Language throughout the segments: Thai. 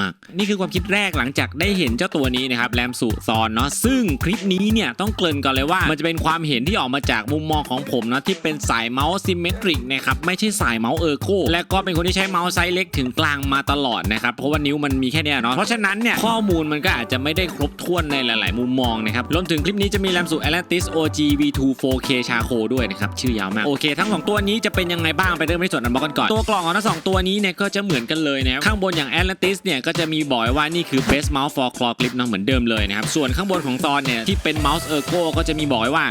มาก นี่คือความคิดแรกหลังจากได้เห็นเจ้าตัวนี้นะครับแรมสุซอนเนาะซึ่งคลิปนี้เนี่ยต้องเกริ่นก่อนเลยว่า มันจะเป็นความเห็นที่ออกมาจากมุมมองของผมเนาะที่เป็นสายเมาส์ซิมเมตริกนะครับไม่ใช่สายเมาส์เออร์โกและก็เป็นคนที่ใช้เมาส์ไซส์เล็กถึงกลางมาตลอดนะครับเพราะว่านิ้วมันมีแค่เนี้ยเนาะเพราะฉะนั้นเนี่ยข้อมูลมันก็อาจจะไม่ได้ครบถ้วนในหลาย ๆ มุมมองนะครับรวมถึงคลิปนี้จะมีแรมสุ Atlantis OG V2 4K Charco ด้วยนะครับชื่อยาวมากโอเค ทั้งสองตัวนี้จะเป็นยังไงบ้างไปเริ่มที่ส่วนอันบอกกันก่อนตัวกล่องของทั้งสองตัวนี้เนี่ยก็จะเหมือนกันเลยนะข้างบนอย่าง Atlantis เนี่ยก็็จะมีบอกว่านี่คือ best mouse for claw grip เนาะเหมือนเดิมเลยนะครับส่วนข้างบนของตอนเนี่ยที่เป็น mouse ergo ก็จะมีบอกว่า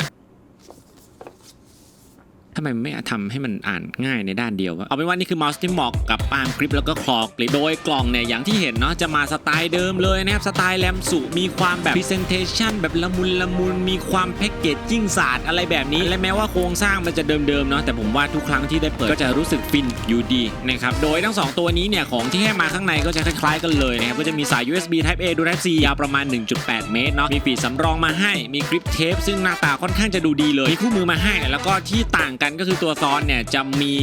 ทำไมไม่ทำให้มันอ่านง่ายในด้านเดียววะเอาเป็นว่านี่คือเมาส์ที่เหมาะกับปามกริปแล้วก็คลอกริปโดยกล่องเนี่ยอย่างที่เห็นเนาะจะมาสไตล์เดิมเลยนะครับสไตล์แรมสุมีความแบบ Presentation แบบละมุนละมุนมีความแพ็กเกจจิ้งศาสตร์อะไรแบบนี้ และแม้ว่าโครงสร้างมันจะเดิมๆเนาะแต่ผมว่าทุกครั้งที่ได้เปิดก็จะรู้สึกฟินอยู่ดีนะครับโดยทั้งสองตัวนี้เนี่ยของที่ให้มาข้างในก็จะคล้ายๆกันเลยนะครับก็จะมีสาย USB Type A ดู Type C ยาวประมาณ 1.8 เมตรเนาะมีปีสำรองมาให้มีกริปเทปซึ่งหน้าตาค่อนข้างจะดูดีเลยมีคู่มือมาให้แล้วก็ที่ต่างกันก็คือตัวซ้อนเนี่ยจะมี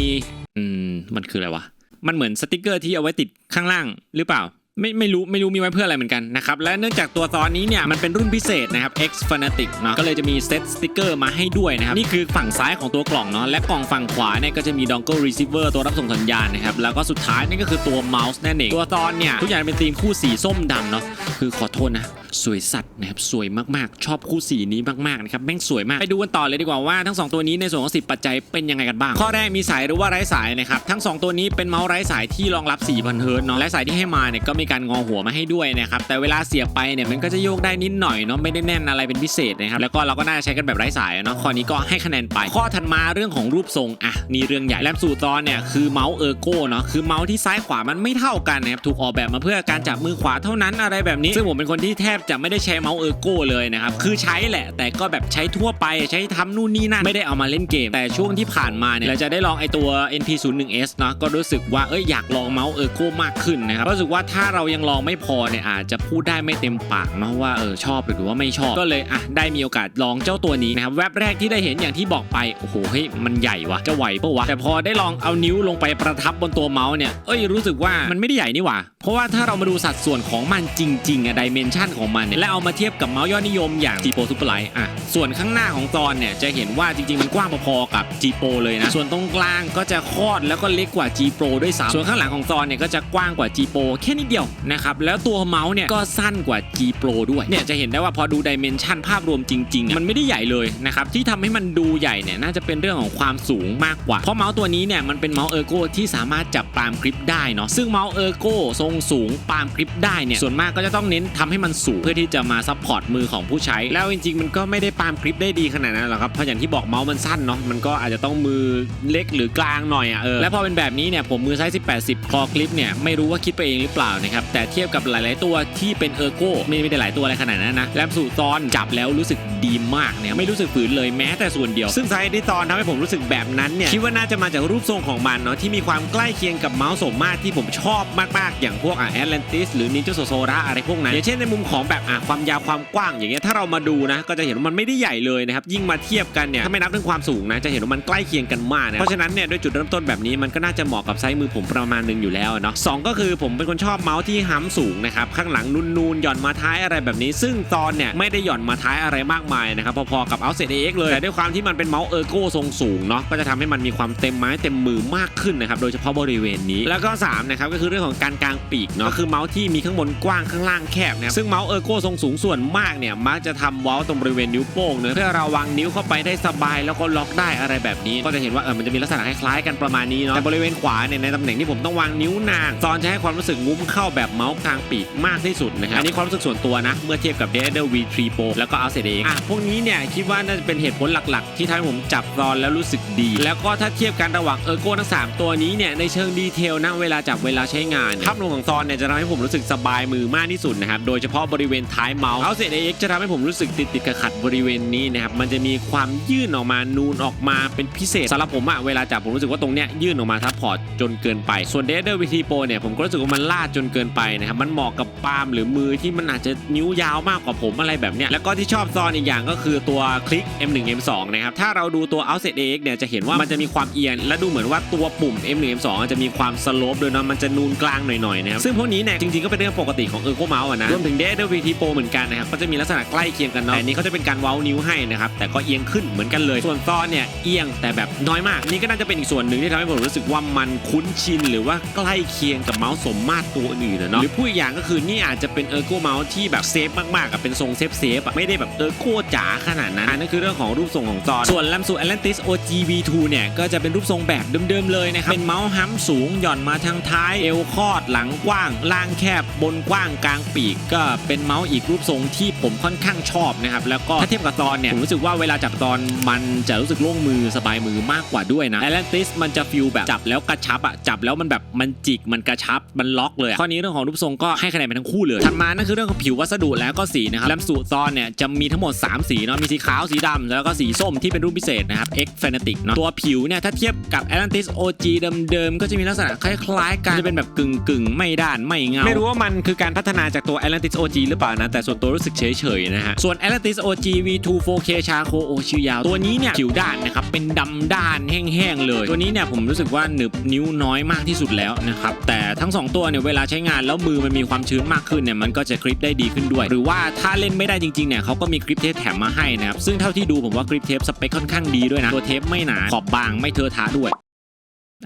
อืมมันคืออะไรวะมันเหมือนสติกเกอร์ที่เอาไว้ติดข้างล่างหรือเปล่า ไม่ไม่รู้ไม่รู้มีไว้เพื่ออะไรเหมือนกันนะครับและเนื่องจากตัวตอนนี้เนี่ยมันเป็นรุ่นพิเศษนะครับ X Fanatic เนาะก็เลยจะมีเซตสติกเกอร์มาให้ด้วยนะครับนี่คือฝั่งซ้ายของตัวกล่องเนาะและกล่องฝั่งขวาเนี่ยก็จะมี Dongle Receiver ตัวรับส่งสัญญาณนะครับแล้วก็สุดท้ายนี่ก็คือตัวเมาส์นั่นเองตัวตอนเนี่ยทุกอย่างเป็นธีมคู่สีส้มดำเนาะคือขอโทษนะสวยสัตว์นะครับสวยมากๆ ชอบคู่สีนี้มากๆนะครับแม่งสวยมากไปดูกันต่อเลยดีกว่าว่าทั้งสองตัวนี้ในส่วนของ10ปัจจัยเป็นยังไงกันบ้าง ข้อแรกมีสายหรือว่าไร้สายนะครับทั้งสองตัวนี้เป็นเมาส์ไร้สายที่รองรับ4,000เฮิร์ตเนาะและสายที่ให้มาเนี่ยก็มีการงอหัวมาให้ด้วยนะครับแต่เวลาเสียบไปเนี่ยมันก็จะโยกได้นิดหน่อยเนาะไม่ได้แน่นอะไรเป็นพิเศษนะครับแล้วก็เราก็น่าจะใช้กันแบบไร้สายเนาะข้อนี้ก็ให้คะแนนไป ข้อถัดมาเรื่องของรูปทรงอะนี่เรื่องใหญ่แรมสูตรอนเนี่ยคือเมาส์เออร์โก้เนาะคือเมาส์ที่ซ้ายขวามันไม่เท่ากันนะครับถูกออกแบบมาเพื่อการจับมือขวาเท่านั้นอะไรแบบนี้ ซึ่งผมเป็นคนที่แทบจะไม่ได้ใช้เมาส์เออร์โก้เลยนะครับคือใช้แหละ แต่ก็แบบใช้ทั่วไปใช้ทำนู่นนี่นั่นไม่ได้เอามาเล่นเกม แต่ช่วงที่ผ่านมาเนี่ยเราจะได้ลองไอตัว NP01S เนาะก็รู้สึกว่าเอ้ยอยากลองเมาส์เออร์โกมากขึ้นนะครับรู้สึกว่าถ้าเรายังลองไม่พอเนี่ยอาจจะพูดได้ไม่เต็มปากเนาะว่าเออชอบหรือว่าไม่ชอบ ก็เลยอะได้มีโอกาสลองเจ้าตัวนี้นะครับแวบแรกที่ได้เห็นอย่างที่บอกไปโอ้โหเฮ้ยมันใหญ่วะจะไหวปะวะแต่พอได้ลองเอานิ้วลงไปประทับบนตัวเมาส์เนี่ยเอ้ยรู้สึกว่ามันไม่ได้ใหญ่นี่หว่าเพราะว่าถ้าเรามาดูสัดส่วนของมันจริงๆอะดิเมนชันของมันเนี่ยและเอามาเทียบกับเมาส์ยอดนิยมอย่าง G Pro Super Light อะส่วนข้างหน้าของจอนเนี่ยจะเห็นว่าจริงๆมันกว้างพอๆกับ G Pro เลยนะส่วนตรงกลางก็จะคอดแล้วก็เล็กกว่า G Pro ด้วยซ้ำส่วนข้างหลังของจอเนี่ยก็จะกว้างกว่า G Pro แค่นิดเดียวนะครับแล้วตัวเมาส์เนี่ยก็สั้นกว่า G Pro ด้วยเนี่ยจะเห็นได้ว่าพอดูดิเมนชันภาพรวมจริงๆ มันไม่ได้ใหญ่เลยนะครับที่ทำให้มันดูใหญ่เนี่ยน่าจะเป็นเรื่องของความสูงมากกว่า เพราะเมาส์ตัวนี้เนี่ยมันเป็นเมาส์เออร์โกที่สามารถจับปามกริปได้เนาะซึ่งเมาส์เออร์โกทรงสูงปามกริปได้เนี่ยส่วนมากก็จะต้องเน้นทำให้มันสูงเพื่อที่จะมาซัพพอร์ตมือของผู้ใช้ แล้วจริงๆ มันก็ไม่ได้ปามกริปได้ดีขนาดนั้นหรอกครับเพราะอย่างที่บอกเมาส์มันสั้นเนาะมันก็อาจจะต้องมือเล็กหรือกลางหน่อยอะเออและพอเป็นแบบนี้เนี่ยผมมือไซส์18 10คอกริปเนี่ยไม่รู้ว่าคิดไปเองหรือเปล่านะครับแต่เทียบกับหลาย ๆ ตัวที่เป็นเออร์โกไม่ไม่ได้หลายตัวอะไรขนาดนั้นนะแรมสูตอนจับแล้วรู้สึกดีมากเนี่ยไม่รู้สึกฝืนเลยแม้แต่ส่วนเดียว ซึ่งสาเหตุที่ตอนทำให้ผมรู้สึกแบบนั้นเนี่ยคิดว่าน่าจะมาจากรูปทรงของมันเนาะที่มีความใกล้เคียงกับเมาส์สมมาตรที่ผมชอบมาก ๆ อย่างพวกอะแอตแลนติสหรือนินจาโซโซระอะไรพวกนั้นอย่างเช่นในมุมของแบบอะความยาวความกว้างอย่างเงี้ยถ้าเรามาดูนะก็จะเห็นว่ามันไม่ได้ใหญ่เลยนะครับยิ่งมาเทียบกันเนี่ยถ้าไม่นับเรื่องความสูงนะจะเห็นว่ามันใกล้เคียงกันมากนะเพราะฉะนั้นเนี่ยด้วยจุดเริ่มต้นแบบนี้มันก็น่าจะเหมาะกับไซส์มือผมประมาณหนึงอยู่แล้วเนาะสองก็คือผมเป็นคนชอบเมาส์ที่ห้ำสูงนะครับข้างหลังนูนๆหย่อนมาท้ายอะไรแบบนี้ ซึ่งตอนเนี่ยไม่ได้หย่อนมาท้ายอะไรมากมายนะครับพอๆกับ Outset AX เลยแต่ด้วยความที่มันเป็นเมาส์เออร์โกทรงสูงเนาะก็จะทำให้มันมีความเต็มไม้เต็มมือมากขึ้นนะครับโดยเฉพาะบริเวณนี้ แล้วก็3นะครับก็คือเรื่องของการกางปีกเนาะคือเมาส์ที่มีข้างบนกว้างข้างล่างแคบนะซึ่งเมาส์เออร์โกทรงสูงส่วนมากเนี่ยมักจะทำเว้าตรงบริเวณนิ้วโป้งเนอะเพื่อเราวางนิ้วเข้าไปได้สบายแล้วก็ล็อกได้อะไรแบบนี้ ก็จะเห็นว่าเออมันจะมีลักษณะคล้ายๆกันประมาณนี้เนาะแต่บริเวณขวาเนี่ยในตำแหน่งที่ผมต้องวางนิ้วนางตอนจะให้ความรู้สึกงุ้มเข้าแบบเมาส์กลางปีกมากที่สุดนะครับอันนี้ความรู้สึกส่วนตัวนะ เมื่อเทียบกับ d a d e r V3 Pro แล้วก็ Outset AX อะพวกนี้เนี่ยคิดว่าน่าจะเป็นเหตุผลหลักๆ ที่ทำให้ผมจับตอนแล้วรู้สึกดี แล้วก็ถ้าเทียบกันระหว่างเออร์โกทั้ง 3 ตัวนี้เนี่ยในเชิงดีเทลนะเวลาจับเวลาใช้งานภาพรวมของตอนเนี่ยจะทำให้ผมรู้สึกสบายมือมากที่สุดนะครับโดยเฉพาะบริเวณท้ายเมาส์ Outset AX จะทำให้ผมรู้สึกติดติดๆขัดๆบริเวณนี้นะครับมันจะมีความยื่นออกมานูนออกมาเป็นพิเศษสำหรับผมอะเวลาจับผมรู้สึกว่าตรงเนี้ยยื่นออกมาซัพพอร์ตจนเกินไปส่วน d a d e r V3 Pro เนี่ยผมก็รู้สึกว่ามันลาดจนเกินไปนะครับมันเหมาะกับปาล์มหรือมือที่มันอาจจะนิ้วยาวมากกว่าผมอะไรแบบเนี้ยแล้วก็ที่ชอบซอนอีกอย่างก็คือตัวคลิก M1 M2 นะครับถ้าเราดูตัว Outset AX เนี่ยจะเห็นว่ามันจะมีความเอียง และดูเหมือนว่าตัวปุ่ม M1 M2 จะมีความสโลปด้วยเนาะมันจะนูนกลางหน่อยๆนะครับซึ่งพวกนี้เนี่ยจริงๆก็เป็นเรื่องปกติของเออร์โกเมาส์นะรวมถึง d a ว VT Pro เหมือนกันนะครับก็จะมีลักษณะใกล้เคียงกันเนาะแต่อันนี้เขาจะเป็นการเว้านิ้วให้นะครับแต่ก็เอียงขึ้นเหมือนกันเลยส่วนซอนเนี่ยเอียงแต่แบบน้อยมาก นี่ก็น่าจะเป็นอีกส่วนหนึ่งที่ทำให้ผมรู้สึกว่ามันคุ้นชินหรือว่าใกล้เคียงกับเมาส์สมมาตรตัวอื่นๆนะเนาะหรือพูดอีกอย่างก็คือนี่อาจจะเป็นเออร์โกเมาส์ที่แบบเซฟมากๆกับเป็นทรงเซฟเซฟอะไม่ได้แบบเออร์โกจ๋าขนาดนั้นอันนั่นคือเรื่องของรูปทรงของซอนส่วนแลมสู Atlantis OG V2 เนี่ยก็จะเป็นรูปทรงแบบเดิมๆเลยนะครับเป็นเมาส์ฮัมสูงหย่อนมาทางท้ายเอวคอดหลังกว้าง ล่างแคบบนกว้างกลางปีก ก็เป็นเมาส์อีกรูปทรงที่ผมค่อนข้างชอบนะครับแล้วก็ถ้าเทียบกับซอนเนี่ยผมรู้สึกว่าเวลาจับซอนมันจะรู้สึกโล่งมือสบายมือมากกว่าด้วยนะ Atlantis มันจะฟิลแบบจับแล้วกระชับอะจับแล้วมันแบบมันจิกมันกระชับมันล็อกเลยข้อนี้เรื่องของรูปทรงก็ให้คะแนนไปทั้งคู่เลยถัดมานั่นคือเรื่องของผิววัสดุแล้วก็สีนะครับแลมสูซอนเนี่ยจะมีทั้งหมด 3 สีเนาะมีสีขาวสีดำแล้วก็สีส้มที่เป็นรูปพิเศษนะครับ X Fanatic เนาะตัวผิวเนี่ยถ้าเทียบกับ Atlantis OG เดิมๆก็จะมีลักษณะคล้ายๆกันจะเป็นแบบกึ่งๆ ไม่ด้านไม่เงาไม่รู้ว่ามันคือการพัฒนาจากตัว Atlantis OG หรือเปล่านะแต่ส่วนตัวรู้สึกเฉยๆนะฮะส่วน Atlantis OG V2 4K ชาโคโอชื่อยาวตัวนี้เนี่ยผิวด้านนะครับเป็นดำด้านแห้งๆเลย ตัวนี้เนี่ยผมรู้สึกว่าหนึบนิ้วน้อยมากที่สุดแล้วนะครับแต่ทั้งสองตัวเนี่ยเวลาใช้งานแล้วมือมันมีความชื้นมากขึ้นเนี่ยมันก็จะกริปได้ดีขึ้นด้วย หรือว่าถ้าเล่นไม่ได้จริงๆเนี่ยเขาก็มีกริปเทปแถมมาให้นะครับซึ่งเท่าที่ดูผมว่ากริปเทปสเปคค่อนข้างดีด้วยนะตัวเทปไม่หนาขอบบางไม่เทอะทะด้วย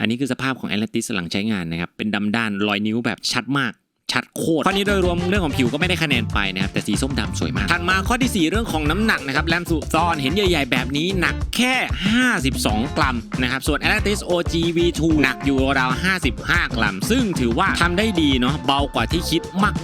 อันนี้คือสภาพของแอตติสหลังใช้งานนะครับ เป็นดำด้านรอยนิ้วแบบชัดมาก ชัดโคตรข้อนี้โดยรวมเรื่องของผิวก็ไม่ได้คะแนนไปนะครับแต่สีส้มดำสวยมากถัดมาข้อที่ 4 เรื่องของน้ำหนักนะครับแรมสุซอนเห็นใหญ่ๆ แบบนี้หนักแค่ 52 กรัมนะครับส่วน Atlantis OG V2 หนักอยู่ราว55 กรัม ซึ่งถือว่าทำได้ดีเนาะเบากว่าที่คิด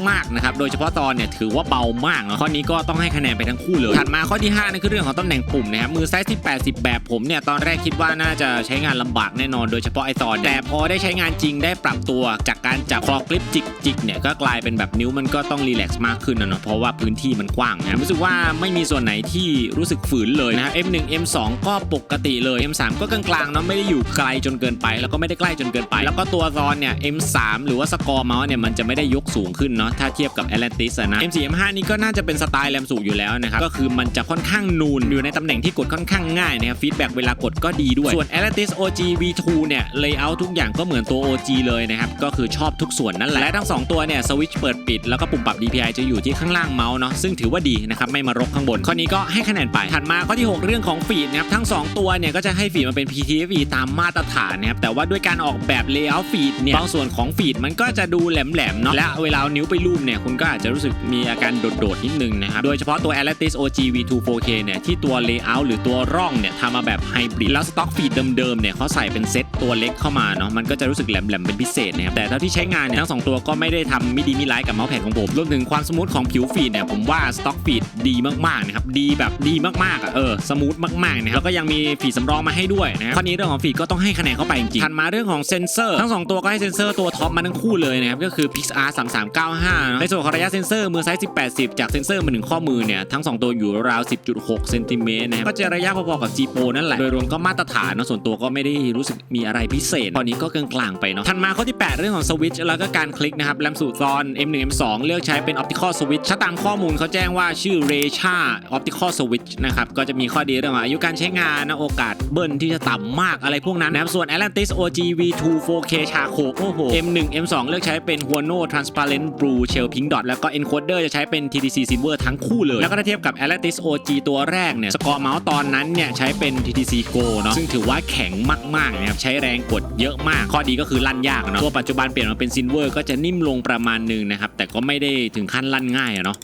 มากๆนะครับโดยเฉพาะตอนเนี่ยถือว่าเบามากเนาะข้อนี้ก็ต้องให้คะแนนไปทั้งคู่เลยถัดมาข้อที่5นั่นคือเรื่องของตำแหน่งปุ่มนะครับมือไซส์ที่80 แบบผมเนี่ยตอนแรกคิดว่าน่าจะใช้งานลำบากแน่นอน โดยเฉพาะไอตอนแต่พอได้ใช้งานจริงได้ปรับตัวจากการจับคลอกลิปจิกๆเนี่ยก็กลายเป็นแบบนิ้วมันก็ต้องรีแลกซ์มากขึ้นนะเนาะเพราะว่าพื้นที่มันกว้างนะรู้สึกว่าไม่มีส่วนไหนที่รู้สึกฝืนเลยนะครับ M1 M2 ก็ปกติเลย M3 ก็กลางๆเนาะไม่ได้อยู่ไกลจนเกินไป แล้วก็ไม่ได้ใกล้จนเกินไป แล้วก็ตัวซอนเนี่ย M3 หรือว่าสกอร์เมาส์เนี่ยมันจะไม่ได้ยกสูงขึ้นเนาะถ้าเทียบกับ Atlantis นะ M4 M5 นี่ก็น่าจะเป็นสไตล์แรมสูงอยู่แล้วนะครับก็คือมันจะค่อนข้างนูนอยู่ในตำแหน่งที่กดค่อนข้างง่ายนะครับฟีดแบ็กเวลากดก็ดีด้วยส่วน Atlantis OG V2 เนี่ยเลเยอร์ทุกอย่างก็เหมือนตัว OG เลยนะครับก็คือชอบทุกส่วนนั่นแหละและทั้งสองตัวเนี่ยสวิตช์เปิดปิดแล้วก็ปุ่มปรับ DPI จะอยู่ที่ข้างล่างเมาส์เนาะซึ่งถือว่าดีนะครับไม่มารกข้างบน ข้อนี้ก็ให้คะแนนไป ถัดมาข้อที่ 6 เรื่องของฟีดนะครับทั้ง 2 ตัวเนี่ยก็จะให้ฟีดมาเป็น PTFE ตามมาตรฐานนะครับแต่ว่าด้วยการออกแบบ layout ฟีดเนี่ยบางส่วนของฟีดมันก็จะดูแหลมๆเนาะและเวลานิ้วไปลูบเนี่ยคุณก็อาจจะรู้สึกมีอาการโดดๆนิดนึงนะครับโดยเฉพาะตัว a l a t i s OG V2 4K เนี่ยที่ตัว layout หรือตัวร่องเนี่ยทำมาแบบไฮบริดแล้วสต็อกฟีดเดิมๆเนี่ยเขาใส่เป็นเซตตัวเล็กเข้ามาเนาะมันก็จะรู้สึกแหลมๆเป็นพิเศษนะครับแต่เท่าที่ใช้งานเนี่ยทั้งสองตัวก็ไม่ได้ททำไม่ดีไม่ร้ายกับเมาส์แพดของผมรวมถึงความสมูทของผิวฟีดเนี่ยผมว่าสต็อกฟีดดีมากๆนะครับดีแบบดีมากๆอะเออสมูทมากๆนะครับแล้วก็ยังมีฟีดสำรองมาให้ด้วยนะครับข้อนี้เรื่องของฟีดก็ต้องให้คะแนนเข้าไปจริงๆถัดมาเรื่องของเซนเซอร์ทั้งสองตัวก็ให้เซนเซอร์ตัวท็อปมาทั้งคู่เลยนะครับก็คือ Pixar 3395 ในส่วนของระยะเซนเซอร์มือไซส์10 80 จากเซนเซอร์มาถึงข้อมือเนี่ยทั้งสองตัวอยู่ราว 10.6เซนติเมตรนะครับก็จะระยะพอๆกับ G Pro นั่นแหละโดยรวมก็มาตรฐานเนะส่วนตัวก็ไม่ได้รู้สึกมีอะไรพิเศษตอนนี้ก็กลางๆไปเนาะถัดมาข้อที่ 8 เรื่องของสวิตช์แล้วก็การคลิกนะครับแรมสูตรซอน M1 M2 เลือกใช้เป็น Optical Switch ถ้าตามข้อมูลเขาแจ้งว่าชื่อ r a c h a Optical Switch นะครับก็จะมีข้อดีเรื่องอายุการใช้งานนะโอกาสเบิ้ลที่จะต่ำมากอะไรพวกนั้นนะครับส่วน Atlantis OG V2 4K ชาโคโอ้โห M1 M2 เลือกใช้เป็น Huano Transparent Blue Shell Pink Dot แล้วก็ encoder จะใช้เป็น TTC Silver ทั้งคู่เลย แล้วก็ถ้าเทียบกับ Atlantis OG ตัวแรกเนี่ยสกอร์เมาส์ตอนนั้นเนี่ยใช้เป็น TTC Go เนาะซึ่งถือว่าแข็งมากๆนะครับใช้แรงกดเยอะมาก ข้อดีก็คือลั่นยากเนาะตัวปัจจุบันเปลี่ยนมาเป็น Silver ก็จะนิ่มลงประประมาณหนึ่งนะครับ แต่ก็ไม่ได้ถึงขั้นลั่นง่ายอะเนาะ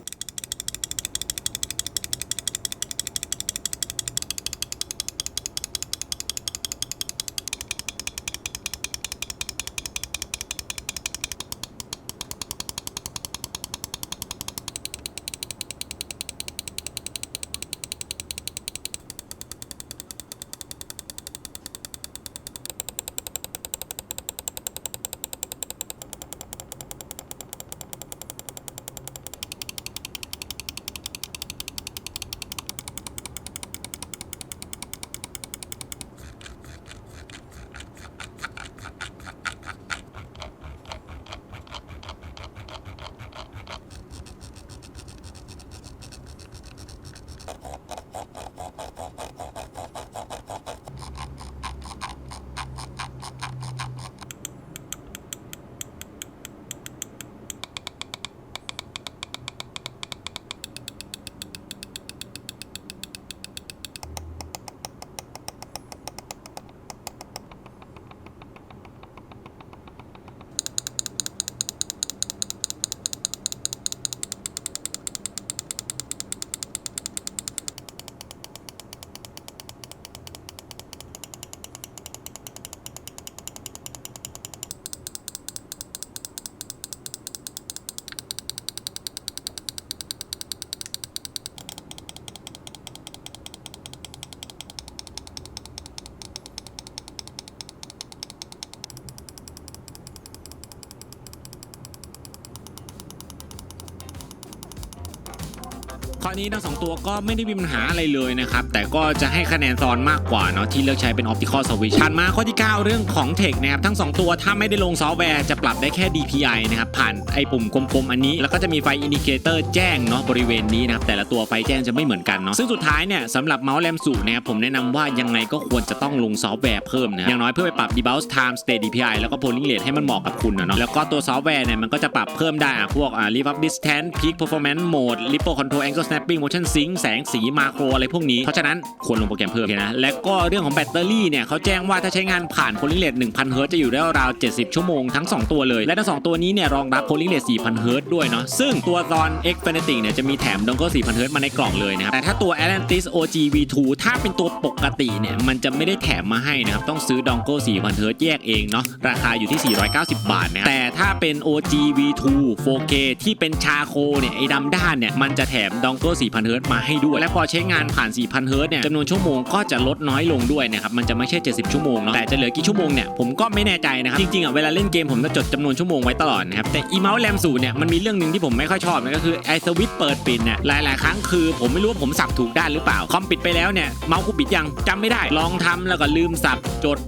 ข้อนี้ทั้งสองตัวก็ไม่ได้มีปัญหาอะไรเลยนะครับ แต่ก็จะให้คะแนนซอนมากกว่าเนาะที่เลือกใช้เป็น Optical Switch ถัดมาข้อที่ 9 เรื่องของเทคนะครับทั้ง 2 ตัวถ้าไม่ได้ลงซอฟต์แวร์จะปรับได้แค่ DPI นะครับผ่านไอ้ปุ่มกลมๆอันนี้ แล้วก็จะมีไฟอินดิเคเตอร์แจ้งเนาะบริเวณนี้นะครับแต่ละตัวไฟแจ้งจะไม่เหมือนกันเนาะซึ่งสุดท้ายเนี่ยสำหรับเมาส์แรมสูนะครับผมแนะนำว่ายังไงก็ควรจะต้องลงซอฟต์แวร์เพิ่มนะอย่างน้อยเพื่อไปปรับ debounce time state DPI แล้วก็ polling rate ให้มันเหมาะกับคุณนะเนาะแล้วก็ตัวซอฟต์แวร์เนี่ยมันก็จะปรับเพิ่มได้พวกอ่า lift up distance peak performance mode lipo control angle snapping motion sync แสงสีมาโครอะไรพวกนี้ เพราะฉะนั้นควรลงโปรแกรมเพิ่มนะ และก็เรื่องของแบตเตอรี่เนี่ยเขาแจ้งว่าถ้าใช้งานผ่าน polling rate 1000 Hz จะอยู่ได้ราว 70 ชั่วโมงทั้ง 2 ตัวเลย และทั้ง 2 ตัวนี้เนี่ยรองรับ polling rate 4000 Hz ด้วยเนาะซึ่งตัว Zon X Fanatic เนี่ยจะมีแถมดองเกิล4000 Hz มาในกล่องเลยนะครับแต่ถ้าตัว Atlantis OG V2 ถ้าเป็นตัวปกติเนี่ยมันจะไม่ได้แถมมาให้นะครับต้องซื้อดองเกิล4000 Hz แยกเองเนาะราคาอยู่ที่ 490 บาทนะแต่ถ้าเป็น OG V2 4K ที่เป็นชาโคเนี่ยไอ้ดำด้านเนี่ยมันจะแถมดองเกิล4000 Hz มาให้ด้วย และพอใช้งานผ่าน 4000 Hz เนี่ยจำนวนชั่วโมงก็จะลดน้อยลงด้วยนะครับมันจะไม่ใช่ 70 ชั่วโมงเนาะแต่จะเหลือกี่ชั่วโมงเนี่ยผมก็ไม่แน่ใจนะครับจริงๆอะเวลาเล่นเกมผมจะจดจำนวนชั่วโมงไว้ตลอดนะครับแต่อีเมาส์แรมสูเนี่ยมันมีเรื่องหนึ่งที่ผมไม่ค่อยชอบนะก็คือไอสวิตช์เปิดปิดเนี่ยหลายๆ ครั้งคือผมไม่รู้ว่าผมสับถูกด้านหรือเปล่าคอมปิดไปแล้วเนี่ยเมาส์กูปิดยังจำไม่ได้ ลองทำแล้วก็ลืมสับจด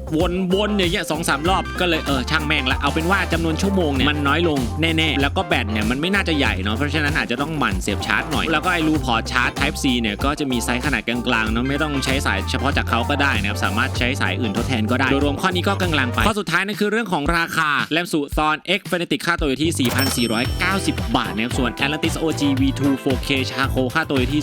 วนๆอย่างเงี้ยสองสามรอบก็เลยเออช่างแม่งละเอาเป็นว่าจำนวนชั่วโมงเนี่ยมันน้อยลงแน่ๆแล้วก็แบตเนี่ยมันไม่น่าจะใหญ่เนาะเพราะฉะนั้นอาจจะต้องหมั่นเสียบชาร์จหน่อยแล้วก็ไอรูพอร์ตชาร์จ Type C เนี่ยก็จะมีไซส์ขนาดกลางๆเนาะไม่ต้องใช้สายเฉพาะจากเขาก็ได้นะครับสามารถใช้สายอื่นทดแทนก็ได้โดยรวมข้อนี้ก็กลางๆไปข้อสุดท้ายนั่นคือเรื่องของราคาแรมสูตร Thorn X Fanatic ค่าตัวอยู่ที่ 4,490 บาทนะครับส่วน Atlantis OG V2 4K Charco ค่าตัวอยู่ที่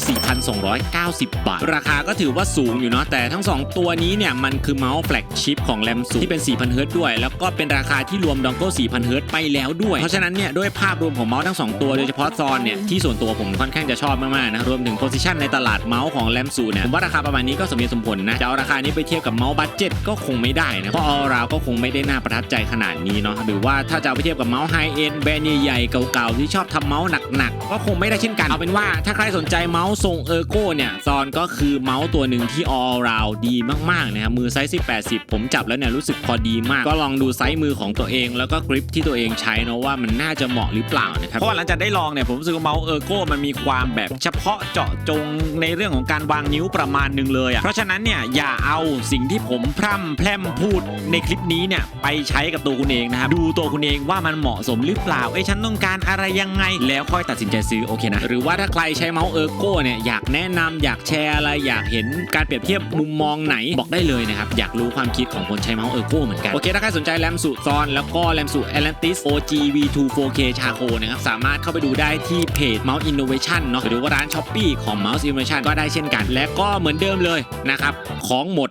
4,290 บาท ราคาก็ถือว่าสูงอยู่เนาะแต่ทั้ง 2 ตัวนี้เนี่ยมันคือเมาส์แฟลกชิปของแรมสูที่เป็น4,000 Hz ด้วย แล้วก็เป็นราคาที่รวมดองเกิล4,000 Hz ไปแล้วด้วย เพราะฉะนั้นเนี่ยด้วยภาพรวมของเมาส์ทั้ง 2 ตัวโดยเฉพาะซอนเนี่ยที่ส่วนตัวผมค่อนข้างจะชอบมากๆนะรวมถึงโพซิชันในตลาดเมาส์ของแรมสูเนี่ยผมว่าราคาประมาณนี้ก็สมเหตุสมผลนะจะเอาราคานี้ไปเทียบกับเมาส์บัตเจ็ตก็คงไม่ได้นะเพราะออราวก็คงไม่ได้น่าประทับใจขนาดนี้เนาะหรือว่าถ้าจะเอาไปเทียบกับเมาส์ไฮเอ็นแบรนด์ใหญ่ๆเก่าๆที่ชอบทำเมาส์หนักๆก็คงไม่ได้เช่นกันเอาเป็นว่าถ้าใครสนใจเมาส์ทรงเออร์โก้เนี่ยซอนก็คือเมาส์ตัวหนึ่งที่ออราวดีมากๆนะครับมือไซส์10 80 ผมจับแล้วเนี่ยรู้สึกพอดีมาก ก็ลองดูไซส์มือของตัวเอง แล้วก็กริปที่ตัวเองใช้เนาะว่ามันน่าจะเหมาะหรือเปล่านะครับเพราะหลังจากได้ลองเนี่ยผมรู้สึกว่าเมาส์เออร์โก้มันมีความแบบเฉพาะเจาะจงในเรื่องของการวางนิ้วประมาณหนึงเลยอะเพราะฉะนั้นเนี่ยอย่าเอาสิ่งที่ผมพร่ำแพร่มพูดในคลิปนี้เนี่ยไปใช้กับตัวคุณเองนะครับดูตัวคุณเองว่ามันเหมาะสมหรือเปล่าเอ้ฉันต้องการอะไรยังไง แล้วค่อยตัดสินใจซื้อโอเคนะหรือว่าถ้าใครใช้เมาส์เออร์โก้เนี่ยอยากแนะนำอยากแชร์อะไรอยากเห็นการเปรียบเทียบมุมมองไหนบอกได้เลยนะครับอยากรู้ความคิดของคนใช้เมาส์เออร์โก้เหมือนกันโอเคถ้าใครสนใจแรมสูตรซอนแล้วก็แรมสูตร Atlantis OG V2 4K Charco นะครับสามารถเข้าไปดูได้ที่เพจ Mouse Innovation เนาะหรือว่าร้าน s h อ p e e ของ Mouse Innovation ก็ได้เช่นกัน และก็เหมือนเดิมเลยนะครับ ของหมด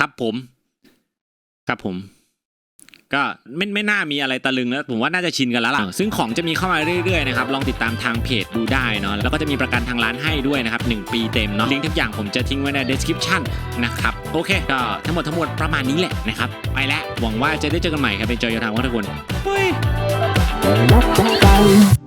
ครับผม ครับผมก็ไม่ไม่น่ามีอะไรตะลึงแล้วผมว่าน่าจะชินกันแล้วล่ะ ซึ่งของจะมีเข้ามาเรื่อยๆนะครับลองติดตามทางเพจดูได้เนาะแล้วก็จะมีประกันทางร้านให้ด้วยนะครับ 1 ปีเต็มเนาะลิงก์ทุกอย่างผมจะทิ้งไว้ใน description นะครับ โอเค ก็ทั้งหมดทั้งมวลประมาณนี้แหละนะครับ ไปแล้ว หวังว่าจะได้เจอกันใหม่ครับเป็นจอยทางวัฒนกุล Bye.